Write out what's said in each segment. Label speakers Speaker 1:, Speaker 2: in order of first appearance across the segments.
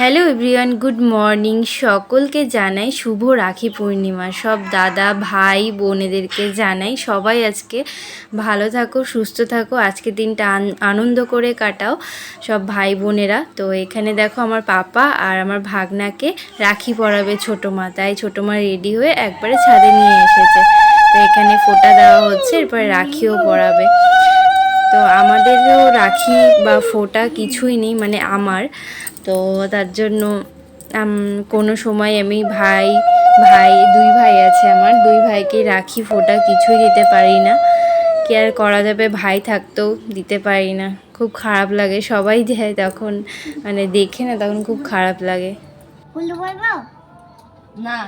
Speaker 1: Hello everyone good morning সকলকে জানাই শুভ রাখি পূর্ণিমা। সব দাদা, ভাই, বোনেদেরকে জানাই সবাই আজকে ভালো থাকো, সুস্থ থাকো। আজকে দিনটা আনন্দ করে কাটাও সব ভাই বোনেরা। তো এখানে দেখো আমার পাপা আর আমার ভাগনাকে রাখি পরাবে ছোটো মা। তাই ছোটো মা রেডি হয়ে একবারে ছাদে নিয়ে এসেছে। তো এখানে ফোঁটা দেওয়া হচ্ছে, এরপরে রাখিও পরাবে। তো আমাদেরও রাখি বা ফোঁটা কিছুই নেই মানে আমার। তো তার জন্য কোনো সময় আমি ভাই ভাই দুই ভাই আছে আমার দুই ভাইকে রাখি ফোঁটা কিছুই দিতে পারি না। কি আর করা যাবে? ভাই থাকতেও দিতে পারি না। খুব খারাপ লাগে সবাই দেয় তখন মানে দেখে না তখন খুব খারাপ লাগে। না।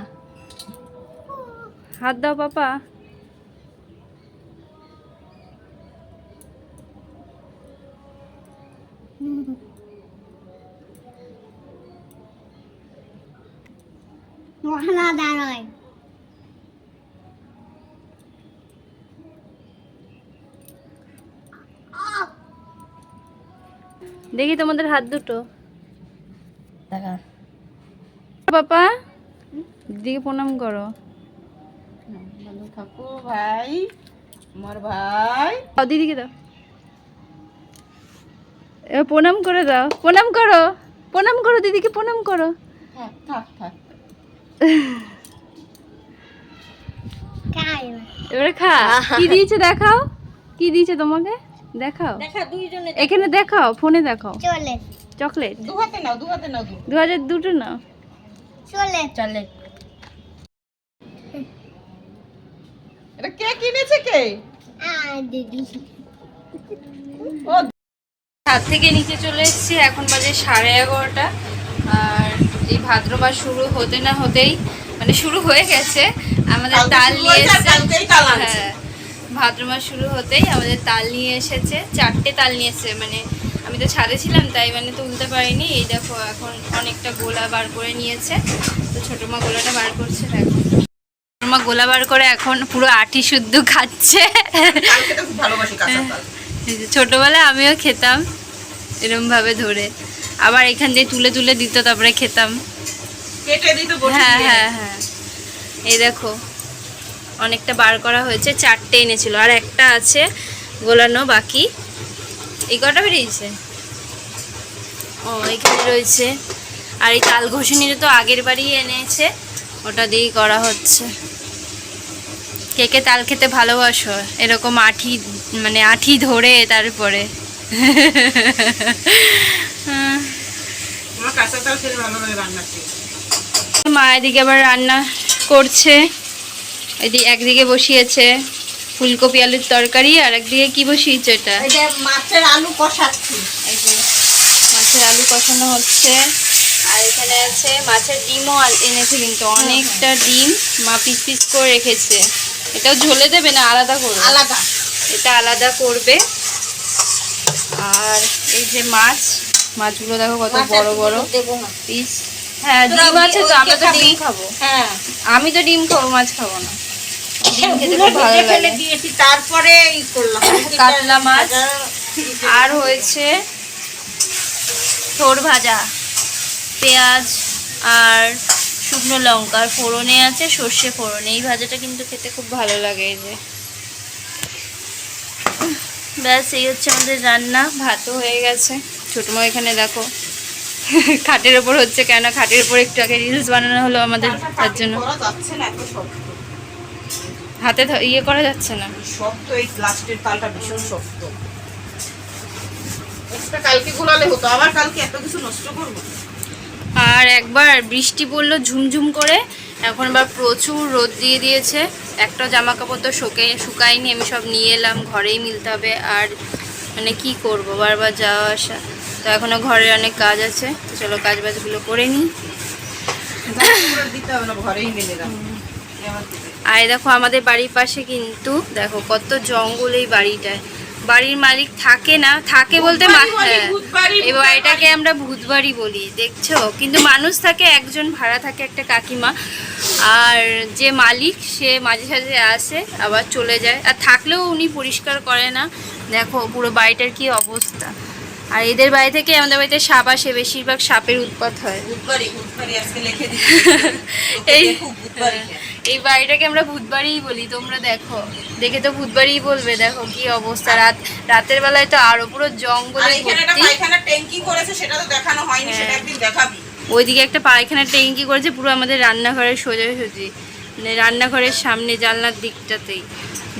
Speaker 1: হাত দাও পাপা।
Speaker 2: মশলা দাঁড়ায়
Speaker 1: দেখি তোমাদের হাত দুটো। দেখা পাপা দিদিকে প্রণাম করো।
Speaker 3: ভালো থাকো ভাই আমার ভাই।
Speaker 1: দাও দিদিকে দাও। এবার প্রণাম করে দাও। প্রণাম করো। প্রণাম করো দিদিকে প্রণাম করো।
Speaker 3: থাক থাক থাক।
Speaker 2: খাই।
Speaker 1: এবারে খা। কি দিয়েছে দেখাও? কি দিয়েছে তোমাকে? দেখাও। এখানে দেখাও ফোনে দেখাও। চকলেট।
Speaker 3: দু হাতে নাও দু হাতে নাও দু
Speaker 1: দু হাজার দুটো না
Speaker 2: চলে।
Speaker 1: চলে।
Speaker 3: এটা কে কিনেছে কে?
Speaker 2: দিদি।
Speaker 3: ও
Speaker 1: ছাদ থেকে নিচে চলে এসেছি এখন বাজে সাড়ে এগারোটা। আর এই ভাদ্র মাস শুরু হতে না হতেই মানে শুরু হয়ে গেছে আমাদের তাল নিয়ে এসেছে। হ্যাঁ ভাদ্র মাস শুরু হতেই আমাদের তাল নিয়ে এসেছে চারটে তাল নিয়ে এসেছে মানে আমি তো ছাদে ছিলাম তাই মানে তুলতে পারিনি। এই দেখো এখন অনেকটা গোলা বার করে নিয়েছে তো ছোটো মা গোলাটা বার করছে দেখো। মা গোলা বার করে এখন পুরো আটি শুদ্ধ খাচ্ছে।
Speaker 3: ভালোবাসি
Speaker 1: ছোটবেলায় আমিও খেতাম এরম ভাবে ধরে। আবার এখান দিয়ে তুলে তুলে দিত তারপরে খেতাম। হ্যাঁ হ্যাঁ হ্যাঁ। এই দেখো অনেকটা বার করা হয়েছে চারটে এনেছিল। আর একটা আছে গোলানো বাকি। এই কটা বেরিয়েছে? ও এখানে রয়েছে। আর এই তাল ঘষুনিটা তো আগের বাড়ি এনেছে ওটা দিয়েই করা হচ্ছে। কে কে তাল খেতে ভালোবাসো এরকম আঠি মানে আঠি ধরে তারপরে। মা এদিকে আবার রান্না করছে। এদিকে একদিকে বসিয়েছে ফুলকপি আলুর তরকারি আর একদিকে কি বসিয়েছে এটা?
Speaker 3: মাছের আলু কষাচ্ছি।
Speaker 1: মাছের আলু কষানো হচ্ছে। আর এখানে আছে মাছের ডিমও এনেছে কিন্তু অনেকটা ডিম। মা পিস পিস করে রেখেছে। এটাও ঝোলে দেবে না আলাদা করবে?
Speaker 3: আলাদা।
Speaker 1: এটা আলাদা করবে। আর এই যে মাছ মাছগুলো দেখো কত বড় বড় পিস হ্যাঁ ডিম আছে তো আমরা তো ডিম
Speaker 3: খাব। হ্যাঁ।
Speaker 1: আমি তো ডিম খাব মাছ খাব না। ডিম খেতে খুব ভালো লাগে।
Speaker 3: তারপরে
Speaker 1: কাতলা মাছ। আর হয়েছে থোর ভাজা। পেঁয়াজ আর শুকনো লঙ্কা। ফোড়নে আছে সর্ষে ফোড়নে। এই ভাজাটা কিন্তু খেতে খুব ভালো লাগে এই যে। ব্যাস এই হচ্ছে আমাদের রান্না। ভাতও হয়ে গেছে। ছোটো মা এখানে দেখো খাটের ওপর হচ্ছে কেন? খাটের ওপর একটু আগে রিলস বানানো হলো আমাদের তার জন্য। হাতে ইয়ে করা যাচ্ছে না।
Speaker 3: শক্ত এই লাস্টের তালটা ভীষণ শক্ত। কালকে গোলালে হতো আবার কালকে এত কিছু নষ্ট করব।
Speaker 1: আর একবার বৃষ্টি পড়ল ঝুমঝুম করে এখন আবার প্রচুর রোদ দিয়ে দিয়েছে। একটা জামা কাপড় তো শুকে, শুকায়নি, আমি সব নিয়ে এলাম, ঘরেই মিলতে হবে। আর মানে কি করব, বারবার যাওয়া আসা। তো এখনও ঘরের অনেক কাজ আছে, তো চলো কাজ বাজগুলো করে নিই। আর দেখো আমাদের বাড়ির পাশে কিন্তু, দেখো কত জঙ্গল এই বাড়িটায়। বাড়ির মালিক থাকে না থাকে বলতে হ্যাঁ। এই বাড়িটাকে আমরা ভূতবাড়ি বলি? দেখছ? কিন্তু মানুষ থাকে একজন ভাড়া থাকে একটা কাকিমা। আর যে মালিক সে মাঝে সাঝে আসে আবার চলে যায়। আর থাকলেও উনি পরিষ্কার করে না। দেখো পুরো বাড়িটার কি অবস্থা। আর এদের বাড়ি থেকে আমাদের বাড়িতে সাপ আসে বেশিরভাগ সাপের উৎপাত হয়। এই এই বাড়িটাকে আমরা ভূতবাড়িই বলি তোমরা দেখো। দেখে তো ভূতবাড়িই বলবে দেখো কি অবস্থা। রাত রাতের বেলায় তো আরও পুরো জঙ্গলে
Speaker 3: ট্যাঙ্কি করেছে সেটা তো দেখানো হয়নি
Speaker 1: হ্যাঁ।
Speaker 3: সেটা একদিন দেখাবি।
Speaker 1: ওইদিকে একটা পায়খানার ট্যাঙ্কি করেছে পুরো আমাদের রান্নাঘরের সোজাসুজি। মানে রান্নাঘরের সামনে জানলার দিকটাতেই।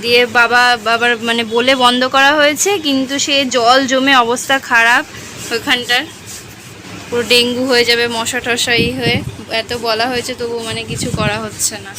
Speaker 1: দিয়ে বাবা বাবার মানে বলে বন্ধ করা হয়েছে কিন্তু সে জল জমে অবস্থা খারাপ ওইখানটার। পুরো ডেঙ্গু হয়ে যাবে মশা টশা ই হয়ে। এত বলা হয়েছে তবু মানে কিছু করা হচ্ছে না।